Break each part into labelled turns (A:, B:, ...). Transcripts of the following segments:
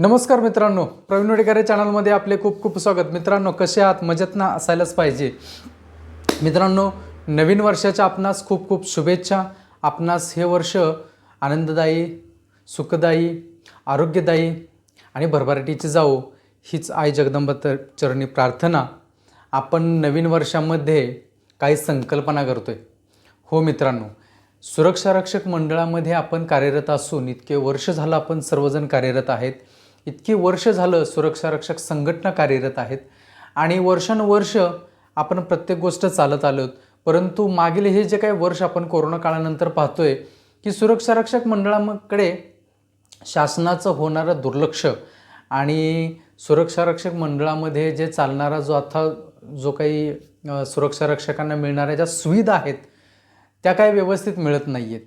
A: नमस्कार मित्रांनो प्रवीण वडेकर चॅनलमध्ये आपले खूप खूप स्वागत. मित्रांनो कसे आहात? मजेत ना? असायलाच पाहिजे. मित्रांनो नवीन वर्षाच्या आपणास खूप खूप शुभेच्छा. आपणास हे वर्ष आनंददायी सुखदायी आरोग्यदायी आणि भरभराटीची जाओ हीच आई जगदंबतर चरणी प्रार्थना आपण नवीन वर्षामध्ये काही संकल्पना करतोय. हो मित्रांनो सुरक्षा रक्षक मंडळामध्ये आपण कार्यरत असून इतके वर्ष झालं आपण सर्वजण कार्यरत आहेत. इतकी वर्ष झालं सुरक्षा रक्षक संघटना कार्यरत आहेत. आणि वर्षानुवर्ष आपण प्रत्येक गोष्ट चालत आलो परंतु मागील हे जे काही वर्ष आपण कोरोना काळानंतर पाहतोय की सुरक्षा रक्षक मंडळाकडे शासनाचं होणारं दुर्लक्ष आणि सुरक्षा रक्षक मंडळामध्ये जे चालणारा जो आता जो काही सुरक्षारक्षकांना सुरक्षा रक्षकांना मिळणाऱ्या ज्या सुविधा आहेत त्या काही व्यवस्थित मिळत नाही आहेत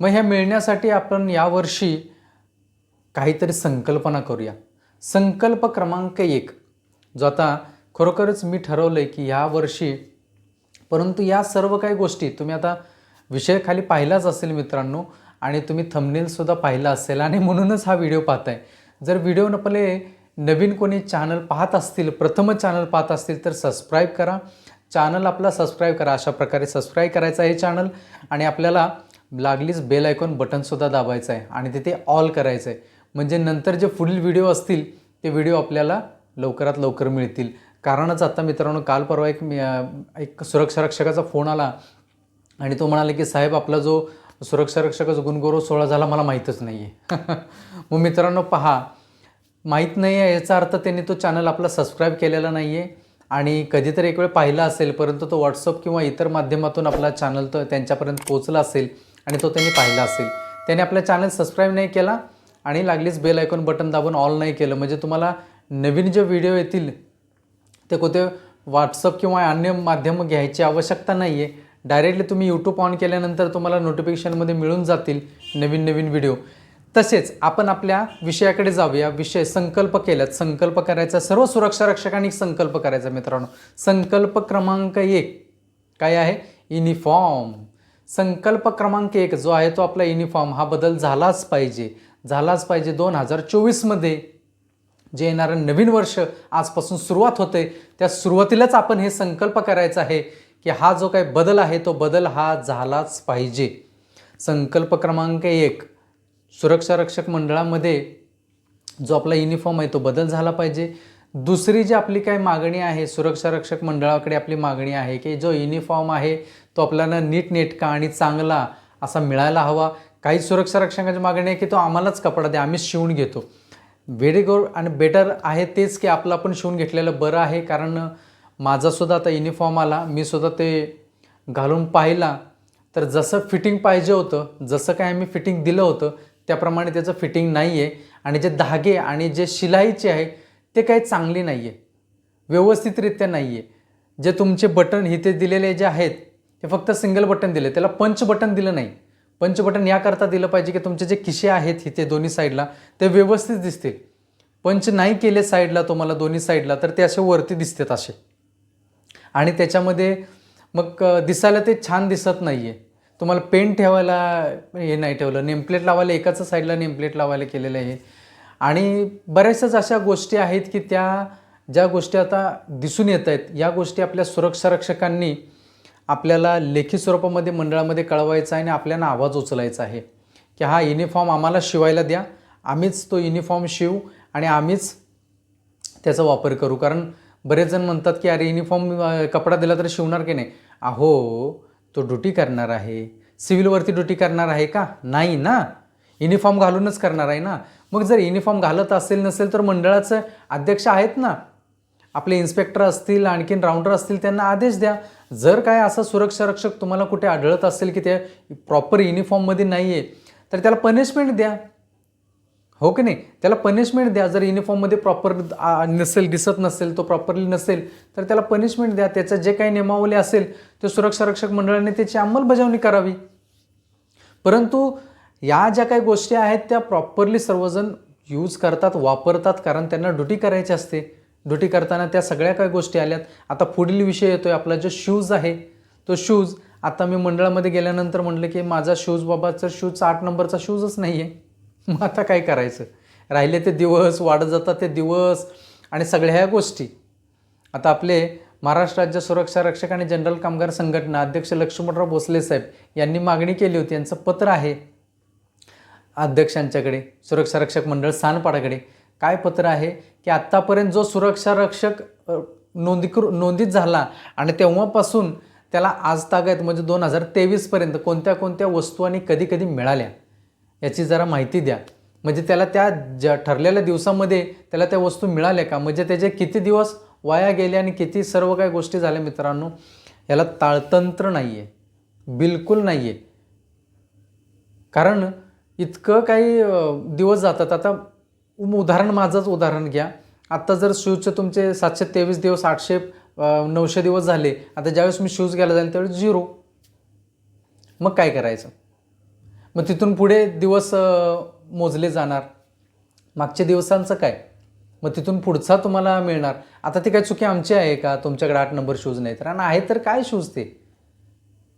A: मग ह्या मिळण्यासाठी आपण यावर्षी काहीतरी संकल्पना करूया. संकल्प क्रमांक एक जो आता खरोखरच मी ठरवलं आहे की ह्या वर्षी परंतु या सर्व काही गोष्टी तुम्ही आता विषय खाली पाहिलाच असेल मित्रांनो आणि तुम्ही थंबनेलसुद्धा पाहिला असेल आणि म्हणूनच हा व्हिडिओ पाहताय. जर व्हिडिओ नपले नवीन कोणी चॅनल पाहत असतील प्रथम चॅनल पाहत असतील तर सबस्क्राईब करा. चॅनल आपला सबस्क्राईब करा अशा प्रकारे सबस्क्राईब करायचं आहे चॅनल आणि आपल्याला लागलीच बेल आयकॉन बटनसुद्धा दाबायचं आहे आणि तिथे ऑल करायचं आहे. म्हणजे नंतर जे पुढील व्हिडिओ असतील ते व्हिडिओ आपल्याला लवकरात लवकर मिळतील. कारणच आता मित्रांनो काल परवा एक एक सुरक्षा रक्षकाचा फोन आला आणि तो म्हणाला की साहेब आपला जो सुरक्षा रक्षकाचा गुणगौरव सोहळा झाला मला माहीतच नाही आहे मग मित्रांनो पहा माहीत नाही आहे याचा अर्थ त्यांनी तो चॅनल आपला सबस्क्राईब केलेला नाही आहे आणि कधीतरी एक वेळ पाहिला असेल परंतु तो व्हॉट्सअप किंवा इतर माध्यमातून आपला चॅनल तर त्यांच्यापर्यंत पोचला असेल आणि तो त्यांनी पाहिला असेल. त्याने आपला चॅनल सबस्क्राईब नाही केला आणि लागलीच बेल आयकॉन बटन दाबून ऑल नाही केलं. म्हणजे तुम्हाला नवीन जे व्हिडिओ येतील ते कोणते व्हॉट्सअप किंवा अन्य माध्यम घ्यायची आवश्यकता नाही आहे डायरेक्टली तुम्ही यूट्यूब ऑन केल्यानंतर तुम्हाला नोटिफिकेशनमध्ये मिळून जातील नवीन नवीन व्हिडिओ तसेच आपण आपल्या विषयाकडे जाऊया. विषय संकल्प केल्यात. संकल्प करायचा सर्व सुरक्षा रक्षकांनी संकल्प करायचा मित्रांनो. संकल्प क्रमांक एक काय आहे? युनिफॉर्म संकल्प क्रमांक एक जो आहे तो आपला युनिफॉर्म हा बदल झालाच पाहिजे. झालाच पाहिजे दोन हजार चोवीसमध्ये जे येणारं नवीन वर्ष आजपासून सुरुवात होते त्या सुरुवातीलाच आपण हे संकल्प करायचा आहे की हा जो काही बदल आहे तो बदल हा झालाच पाहिजे. संकल्प क्रमांक एक सुरक्षा रक्षक मंडळामध्ये जो आपला युनिफॉर्म आहे तो बदल झाला पाहिजे. दुसरी जी आपली काय मागणी आहे सुरक्षा रक्षक मंडळाकडे आपली मागणी आहे की जो युनिफॉर्म आहे तो आपल्याला नीटनेटका आणि चांगला असा मिळायला हवा. काही सुरक्षा रक्षकांची मागणी आहे की तो आम्हालाच कपडा द्या आम्हीच शिवून घेतो. व्हेरी गुड आणि बेटर आहे तेच की आपलं आपण शिवून घेतलेलं बरं आहे कारण माझासुद्धा आता युनिफॉर्म आला मी सुद्धा ते घालून पाहिला. तर जसं फिटिंग पाहिजे होतं जसं काय आम्ही फिटिंग दिलं होतं त्याप्रमाणे त्याचं फिटिंग नाही आहे आणि जे धागे आणि जे शिलाईचे आहे ते काही चांगली नाही आहे व्यवस्थितरित्या नाही आहे जे तुमचे बटन इथे दिलेले जे आहेत ते फक्त सिंगल बटन दिले त्याला पंच बटन दिलं नाही. पंच बटन याकरता दिलं पाहिजे की तुमचे जे खिशे आहेत इथे दोन्ही साईडला ते व्यवस्थित दिसतील. पंच नाही केले साईडला तुम्हाला दोन्ही साईडला तर ते असे वरती दिसतात असे. आणि त्याच्यामध्ये मग दिसायला ते छान दिसत नाही आहे तुम्हाला पेन ठेवायला हे नाही ठेवलं नेमप्लेट लावायला एकाच साईडला नेमप्लेट लावायला केलेलं आहे आणि बऱ्याचशाच अशा गोष्टी आहेत की त्या ज्या गोष्टी आता दिसून येत आहेत या गोष्टी आपल्या सुरक्षा रक्षकांनी आपल्याला लेखी स्वरूपामध्ये मंडळामध्ये कळवायचं आहे आणि आपल्याला आवाज उचलायचा आहे. की हा युनिफॉर्म आम्हाला शिवायला द्या. आम्हीच तो युनिफॉर्म शिवू आणि आम्हीच त्याचा वापर करू. कारण बरेच जण म्हणतात की अरे युनिफॉर्म कपडा दिला तर शिवणार की नाही? अहो तो ड्युटी करणार आहे. सिव्हिलवरती ड्युटी करणार आहे का? नाही ना. युनिफॉर्म घालूनच करणार आहे ना. मग जर युनिफॉर्म घालत असेल नसेल तर मंडळाचं अध्यक्ष आहेत ना. आपले इन्स्पेक्टर असतील आणखीन राऊंडर असतील त्यांना आदेश द्या. जर काय असा सुरक्षा रक्षक तुम्हाला कुठे आढळत असेल की ते प्रॉपर युनिफॉर्ममध्ये नाही आहे तर त्याला पनिशमेंट द्या. हो की नाही? त्याला पनिशमेंट द्या. जर युनिफॉर्ममध्ये प्रॉपर नसेल दिसत नसेल तो प्रॉपरली नसेल तर त्याला पनिशमेंट द्या. त्याचं जे काही नियमावली असेल ते सुरक्षा रक्षक मंडळाने त्याची अंमलबजावणी करावी. परंतु या ज्या काही गोष्टी आहेत त्या प्रॉपरली सर्वजण यूज करतात वापरतात कारण त्यांना ड्युटी करायची असते. ड्युटी करताना त्या सगळ्या काही गोष्टी आल्यात. आता पुढील विषय येतोय आपला जो शूज आहे तो शूज आता मी मंडळामध्ये गेल्यानंतर म्हटलं की माझा शूज बाबाचा शूज आठ नंबरचा शूजच नाही आहे मग आता काय करायचं? राहिले ते दिवस वाढत जातात ते दिवस आणि सगळ्या ह्या गोष्टी. आता आपले महाराष्ट्र राज्य सुरक्षा रक्षक आणि जनरल कामगार संघटना अध्यक्ष लक्ष्मणराव भोसले साहेब यांनी मागणी केली होती. यांचं पत्र आहे अध्यक्षांच्याकडे सुरक्षा रक्षक मंडळ सानपाडाकडे काय पत्र आहे की आत्तापर्यंत जो सुरक्षा रक्षक नोंदीकृ नोंदीत झाला आणि तेव्हापासून त्याला आज तागायत म्हणजे दोन हजार तेवीसपर्यंत कोणत्या कोणत्या वस्तू आणि कधी कधी मिळाल्या याची जरा माहिती द्या. म्हणजे त्याला त्या ज्या ठरलेल्या दिवसामध्ये त्याला त्या वस्तू मिळाल्या का? म्हणजे त्याचे किती दिवस वाया गेले आणि किती सर्व काही गोष्टी झाल्या मित्रांनो? याला ताळतंत्र नाही आहे बिलकुल नाही आहे कारण इतकं काही दिवस जातात. आता उदाहरण माझंच उदाहरण घ्या. आत्ता जर शूजचे तुमचे सातशे तेवीस दिवस आठशे नऊशे दिवस झाले आता ज्यावेळेस मी शूज घ्यायला जाईल त्यावेळेस झिरो. मग काय करायचं? मग तिथून पुढे दिवस मोजले जाणार. मागच्या दिवसांचं काय? मग तिथून पुढचा तुम्हाला मिळणार. आता ते काय चुकी आमची आहे का? तुमच्याकडे आठ नंबर शूज नाही तर आणि आहे तर काय शूज ते?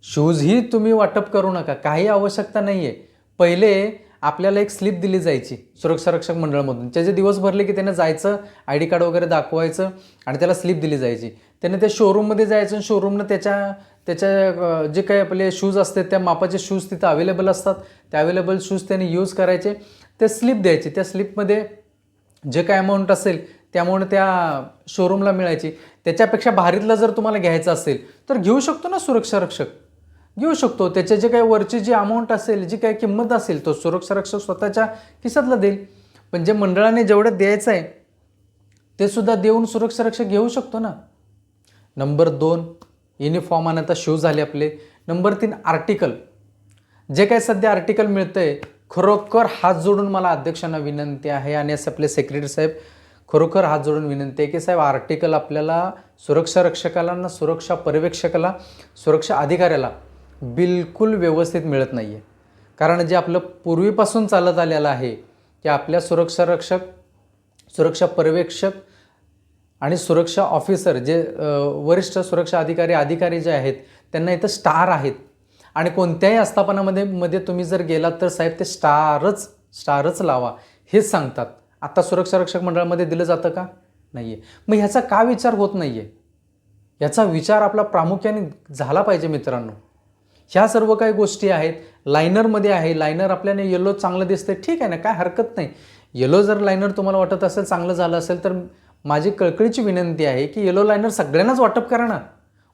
A: शूजही तुम्ही वाटप करू नका. काही आवश्यकता नाही आहे पहिले आपल्याला एक स्लिप दिली जायची सुरक्षा रक्षक मंडळामधून. त्याचे दिवस भरले की त्यानं जायचं आय डी कार्ड वगैरे दाखवायचं आणि त्याला स्लिप दिली जायची. त्याने त्या शोरूममध्ये जायचं आणि शोरूमनं त्याच्या त्याच्या जे काही आपले शूज असतात त्या मापाचे शूज तिथं अवेलेबल असतात. त्या अवेलेबल शूज त्याने यूज करायचे. ते स्लिप द्यायचे. त्या स्लिपमध्ये जे काय अमाऊंट असेल त्या अमाऊंट त्या शोरूमला मिळायची. त्याच्यापेक्षा भारीतला जर तुम्हाला घ्यायचं असेल तर घेऊ शकतो ना सुरक्षा रक्षक? घेऊ शकतो. त्याचे जे काही वरची जी अमाऊंट असेल जी काही किंमत असेल तो सुरक्षा रक्षक स्वतःच्या खिशातला देईल. पण जे मंडळाने जेवढं द्यायचं आहे ते सुद्धा देऊन सुरक्षा रक्षक घेऊ शकतो ना? नंबर दोन युनिफॉर्म आणि आता शूज झाले आपले. नंबर तीन आर्टिकल जे काय सध्या आर्टिकल मिळतं आहे खरोखर हात जोडून मला अध्यक्षांना विनंती आहे आणि असे आपले सेक्रेटरी साहेब खरोखर हात जोडून विनंती आहे की साहेब आर्टिकल आपल्याला सुरक्षा रक्षकाला ना सुरक्षा पर्यवेक्षकाला सुरक्षा अधिकाऱ्याला बिलकुल व्यवस्थित मिळत नाही आहे कारण जे आपलं पूर्वीपासून चालत आलेलं आहे की आपल्या सुरक्षा रक्षक सुरक्षा पर्यवेक्षक आणि सुरक्षा ऑफिसर जे वरिष्ठ सुरक्षा अधिकारी अधिकारी जे आहेत त्यांना इथं स्टार आहेत. आणि कोणत्याही आस्थापनामध्ये मध्ये तुम्ही जर गेलात तर साहेब ते स्टारच स्टारच लावा हेच सांगतात. आता सुरक्षा रक्षक मंडळामध्ये दिलं जातं का? नाही आहे मग ह्याचा का विचार होत नाही आहे याचा विचार आपला प्रामुख्याने झाला पाहिजे मित्रांनो. ह्या सर्व काही गोष्टी आहेत. लायनरमध्ये आहे. लायनर आपल्याला येलो चांगलं दिसतं ठीक आहे ना? काय हरकत नाही. येलो जर लायनर तुम्हाला वाटत असेल चांगलं झालं असेल तर माझी कळकळीची विनंती आहे की येलो लायनर सगळ्यांनाच वाटप करा ना.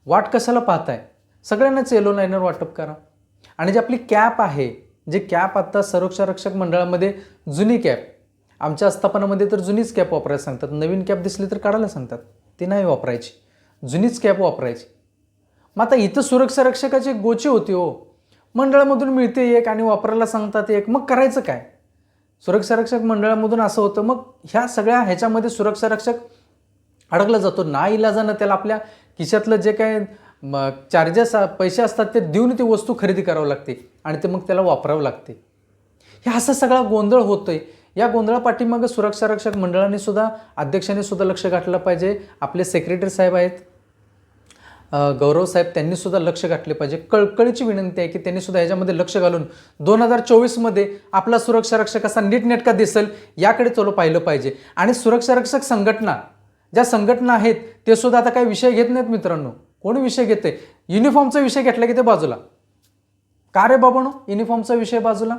A: वाट कशाला पाहताय? सगळ्यांनाच येलो लायनर वाटप करा. आणि जी आपली कॅप आहे जे कॅप आत्ता सुरक्षा रक्षक मंडळामध्ये जुनी कॅप आमच्या आस्थापनामध्ये तर जुनीच कॅप वापरायला सांगतात. नवीन कॅप दिसली तर काढायला सांगतात. ती नाही वापरायची. जुनीच कॅप वापरायची. मग आता इथं सुरक्षारक्षकाची गोची होती हो. मंडळामधून मिळते एक आणि वापरायला सांगतात एक. मग करायचं काय? सुरक्षा रक्षक मंडळामधून असं होतं मग ह्या सगळ्या ह्याच्यामध्ये सुरक्षा रक्षक अडकला जातो. ना इलाजानं त्याला आपल्या खिशातलं जे काय चार्जेस पैसे असतात ते देऊन ती वस्तू खरेदी करावं लागते आणि ते मग त्याला वापरावं लागते. हे असा सगळा गोंधळ होतोय. या गोंधळापाठीमागं सुरक्षा रक्षक मंडळाने सुद्धा अध्यक्षांनी सुद्धा लक्ष घातलं पाहिजे. आपले सेक्रेटरी साहेब आहेत गौरव साहेब त्यांनीसुद्धा लक्ष घातले पाहिजे. कळकळीची विनंती आहे की त्यांनीसुद्धा याच्यामध्ये ह्याच्यामध्ये लक्ष घालून दोन हजार चोवीसमध्ये आपला सुरक्षा रक्षक असा नीटनेटका दिसेल याकडे चलो पाहिलं पाहिजे. आणि सुरक्षा रक्षक संघटना ज्या संघटना आहेत ते सुद्धा आता काही विषय घेत नाहीत मित्रांनो. कोण विषय घेते युनिफॉर्मचा विषय घेतला की ते बाजूला. का रे बाबानो? युनिफॉर्मचा विषय बाजूला.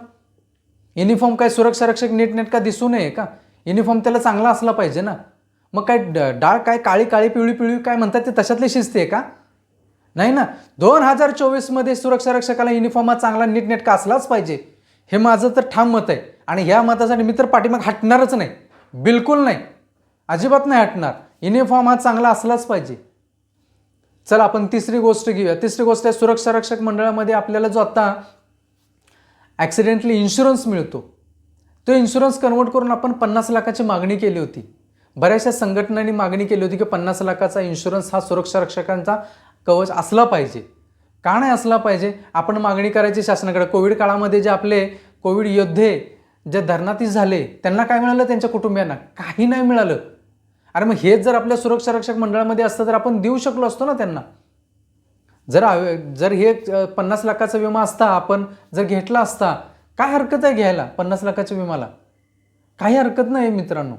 A: युनिफॉर्म काय सुरक्षा रक्षक नीटनेटका दिसू नये का? युनिफॉर्म त्याला चांगला असला पाहिजे ना. मग काय डाळ काय काळी काळी पिवळी पिवळी काय म्हणतात ते तशातली शिस्ती आहे का? नाही ना? दोन हजार चोवीसमध्ये सुरक्षा रक्षकाला युनिफॉर्म हा चांगला नीटनेटका असलाच पाहिजे. हे माझं तर ठाम मत आहे. आणि ह्या मतासाठी मी तर पाठीमाग हटणारच नाही. बिलकुल नाही. अजिबात नाही हटणार. युनिफॉर्म हा चांगला असलाच पाहिजे. चला आपण तिसरी गोष्ट घेऊया. तिसरी गोष्ट आहे सुरक्षा रक्षक मंडळामध्ये आपल्याला जो आता ॲक्सिडेंटली इन्शुरन्स मिळतो तो इन्शुरन्स कन्वर्ट करून आपण पन्नास लाखाची मागणी केली होती. बऱ्याचशा संघटनांनी मागणी केली होती की पन्नास लाखाचा इन्शुरन्स हा सुरक्षा रक्षकांचा कवच असला पाहिजे. का नाही असला पाहिजे? आपण मागणी करायची शासनाकडे. कोविड काळामध्ये जे आपले कोविड योद्धे जे धरणातीस झाले त्यांना काय मिळालं? त्यांच्या कुटुंबियांना. काही नाही मिळालं. अरे मग हेच जर आपल्या सुरक्षा रक्षक मंडळामध्ये असतं तर आपण देऊ शकलो असतो ना त्यांना. जर जर हे पन्नास लाखाचा विमा असता आपण जर घेतला असता काय हरकत आहे घ्यायला पन्नास लाखाच्या विमाला काही हरकत नाही मित्रांनो.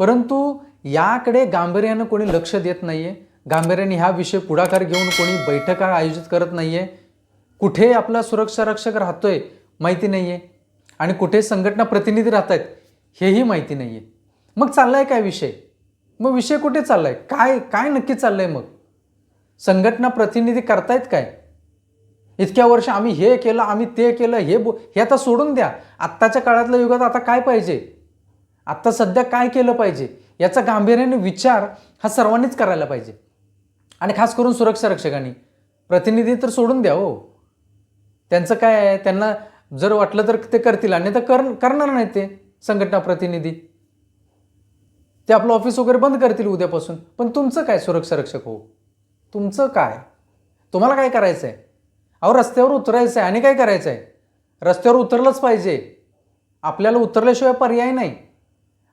A: परंतु याकडे गांभीर्यानं कोणी लक्ष देत नाही आहे गांभीर्याने हा विषय पुढाकार घेऊन कोणी बैठका आयोजित करत नाही आहे कुठे आपला सुरक्षा रक्षक राहतोय माहिती नाही आहे आणि कुठे संघटना प्रतिनिधी राहत आहेत हेही माहिती नाही आहे मग चाललाय काय विषय? मग विषय कुठे चाललाय? काय काय नक्की चाललंय मग? संघटना प्रतिनिधी करतायत काय? इतक्या वर्ष आम्ही हे केलं आम्ही ते केलं हे बो हे आता सोडून द्या. आत्ताच्या काळातल्या युगात आता काय पाहिजे? आत्ता सध्या काय केलं पाहिजे? याचा गांभीर्याने विचार हा सर्वांनीच करायला पाहिजे. आणि खास करून सुरक्षा रक्षकांनी. प्रतिनिधी तर सोडून द्या हो. त्यांचं काय आहे? त्यांना जर वाटलं तर ते करतील आणि तर कर करणार नाही ते संघटना प्रतिनिधी. ते आपलं ऑफिस वगैरे बंद करतील उद्यापासून. पण तुमचं काय सुरक्षा रक्षक हो? तुमचं काय? तुम्हाला काय करायचं आहे अहो रस्त्यावर उतरायचं आहे आणि काय करायचं आहे रस्त्यावर उतरलंच पाहिजे. आपल्याला उतरल्याशिवाय पर्याय नाही.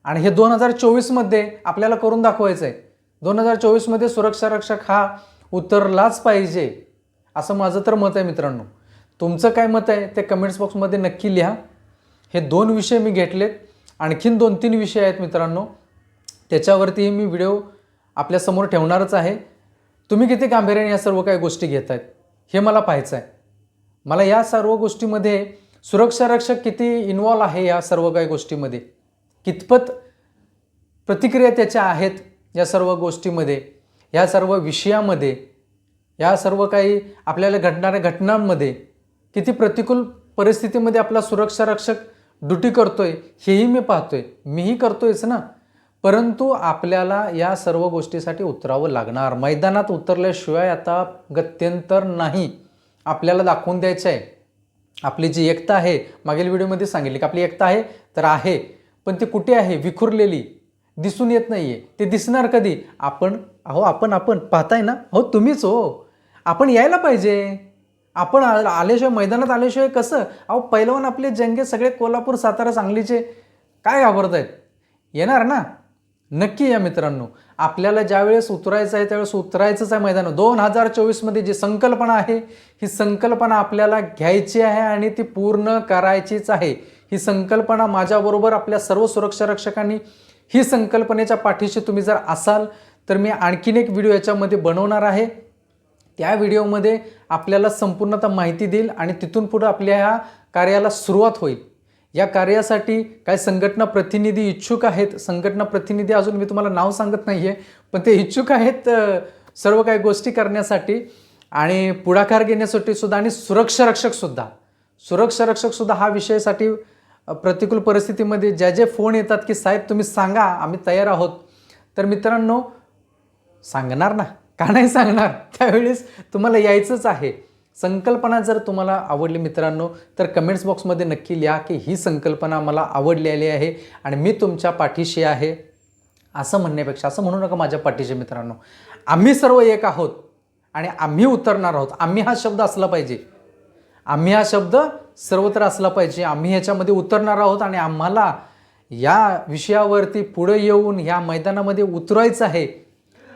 A: आणि हे दोन हजार चोवीसमध्ये आपल्याला करून दाखवायचं आहे दोन हजार चोवीसमध्ये सुरक्षा रक्षक हा उतरलाच पाहिजे असं माझं तर मत आहे मित्रांनो. तुमचं काय मत आहे ते कमेंट्स बॉक्समध्ये नक्की लिहा. हे दोन विषय मी घेतलेत. आणखीन दोन तीन विषय आहेत मित्रांनो. त्याच्यावरतीही मी व्हिडिओ आपल्यासमोर ठेवणारच आहे. तुम्ही किती गांभीर्याने या सर्व काही गोष्टी घेत आहेत हे मला पाहायचं आहे. मला या सर्व गोष्टीमध्ये सुरक्षा रक्षक किती इन्वॉल्व आहे या सर्व काही गोष्टीमध्ये? कितपत प्रतिक्रिया त्याच्या आहेत? या सर्व गोष्टीमध्ये या सर्व विषयामध्ये या सर्व काही आपल्याला घडणाऱ्या घटनांमध्ये किती प्रतिकूल परिस्थितीमध्ये आपला सुरक्षा रक्षक ड्युटी करतोय हेही मी पाहतोय. मीही करतोयच ना. परंतु आपल्याला या सर्व गोष्टीसाठी उतरावं लागणार. मैदानात उतरल्याशिवाय आता गत्यंतर नाही. आपल्याला दाखवून द्यायचं आहे आपली जी एकता आहे मागील व्हिडिओमध्ये सांगितली की आपली एकता आहे तर आहे. पण ती कुठे आहे? विखुरलेली. दिसून येत नाही आहे ते दिसणार कधी? आपण अहो आपण आपण पाहताय ना? हो तुम्हीच हो. आपण यायला पाहिजे. आपण आ- आल्याशिवाय मैदानात आल्याशिवाय कसं? अहो पहिलवान आपले जंगे सगळे कोल्हापूर सातारा सांगलीचे काय घाबरत आहेत येणार ना? नक्की या मित्रांनो. आपल्याला ज्यावेळेस उतरायचं आहे त्यावेळेस उतरायचंच आहे मैदान दोन हजार चोवीसमध्ये जी संकल्पना आहे ही संकल्पना आपल्याला घ्यायची आहे आणि ती पूर्ण करायचीच आहे. ही संकल्पना माझ्याबरोबर आपल्या सर्व सुरक्षा रक्षकांनी ही संकल्पनेच्या पाठीशी तुम्ही जर असाल तर मी आणखीन एक व्हिडिओ याच्यामध्ये बनवणार आहे. त्या व्हिडिओमध्ये आपल्याला संपूर्णतः माहिती देईल आणि तिथून पुढं आपल्या ह्या कार्याला सुरुवात होईल. या कार्यासाठी काय संघटना प्रतिनिधी इच्छुक आहेत. संघटना प्रतिनिधी अजून मी तुम्हाला नाव सांगत नाही आहे पण ते इच्छुक आहेत सर्व काही गोष्टी करण्यासाठी. आणि पुढाकार घेण्यासाठी सुद्धा आणि सुरक्षा रक्षकसुद्धा सुरक्षा रक्षकसुद्धा हा विषयासाठी प्रतिकूल परिस्थितीमध्ये ज्या जे फोन येतात की साहेब तुम्ही सांगा आम्ही तयार आहोत. तर मित्रांनो सांगणार ना? का नाही सांगणार? त्यावेळेस तुम्हाला यायचंच आहे. संकल्पना जर तुम्हाला आवडली मित्रांनो तर कमेंट्स बॉक्समध्ये नक्की लिहा की ही संकल्पना मला आवडलेली आहे आणि मी तुमच्या पाठीशी आहे. असं म्हणण्यापेक्षा असं म्हणू नका माझ्या पाठीशी मित्रांनो. आम्ही सर्व एक आहोत आणि आम्ही उतरणार आहोत. आम्ही हा शब्द असला पाहिजे. आम्ही हा शब्द सर्वत्र असला पाहिजे. आम्ही ह्याच्यामध्ये उतरणार आहोत आणि आम्हाला या विषयावरती पुढे येऊन ह्या मैदानामध्ये उतरायचं आहे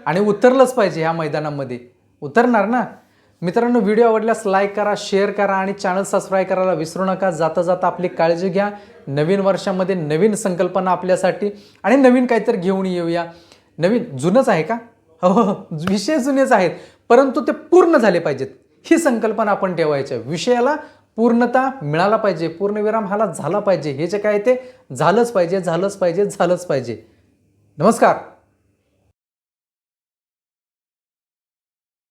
A: आणि उतरलंच पाहिजे ह्या मैदानामध्ये. उतरणार ना? मित्रांनो व्हिडिओ आवडल्यास लाईक करा शेअर करा आणि चॅनल सबस्क्राईब करायला विसरू नका. जाता जाता आपली काळजी घ्या. नवीन वर्षामध्ये नवीन संकल्पना आपल्यासाठी आणि नवीन काहीतरी घेऊन येऊया. नवीन जुनंच आहे का? हो हो. हो. विषय जुनेच आहेत. परंतु ते पूर्ण झाले पाहिजेत. ही संकल्पना आपण ठेवायची विषयाला पूर्णता मिळाला पाहिजे पूर्णविराम हाला झाला पाहिजे. हे जे काय आहे ते झालंच पाहिजे झालंच पाहिजे झालंच पाहिजे. नमस्कार.